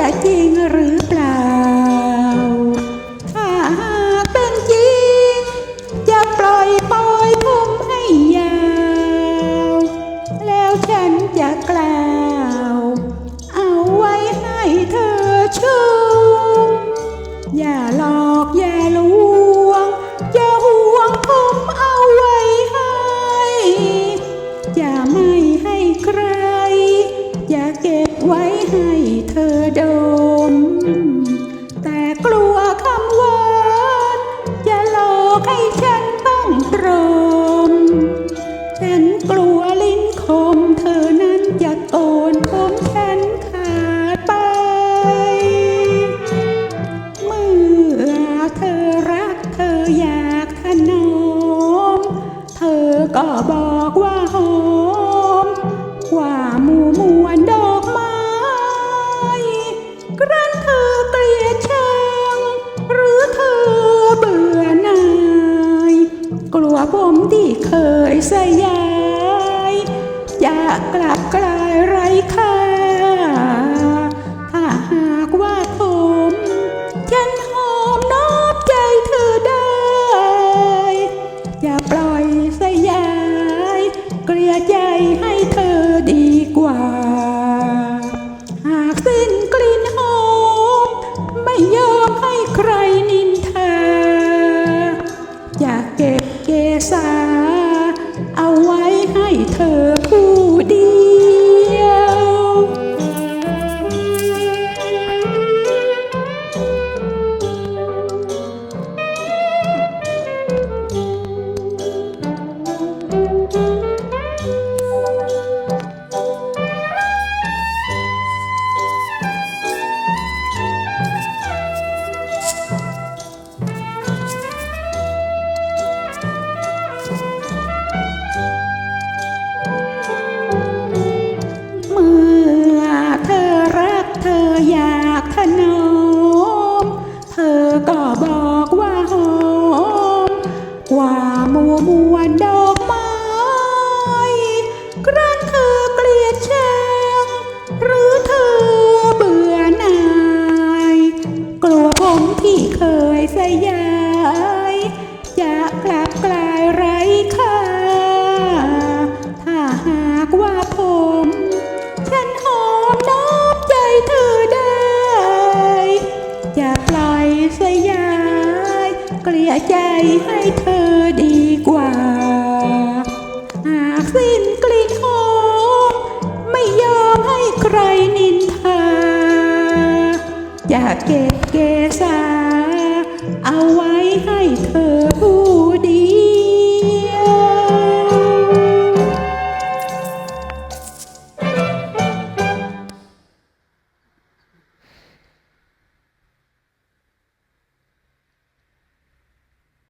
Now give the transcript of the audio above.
จะจริงหรือ เก็บไว้ให้เธอดม แต่กลัวคำหวานจะหลอกให้ฉันต้องตรม ฉันกลัวลิ้นคมเธอนั้นจะโกนผมฉันขาดไป เมื่อเธอรักเธออยากถนอม เธอก็บอกว่าหอม ว่ามู่ม ผมที่เคยสยายจะกลับกลายไร้ค่า ถ้าหากว่าผม ฉันหอมนอบใจเธอได้ อย่าปล่อยสยาย เกลียใจให้เธอดีกว่า เคยสยายจะกลับกลายไร้ค่า ถ้าหากว่าผม ฉันหอมน้อมใจเธอได้อย่าปล่อยสยาย เกลียใจให้เธอดีกว่า หากสิ้นกลิ่นหอมไม่ยอมให้ใครนินทา จะเก็บเกษา เอาไว้ให้เธอพู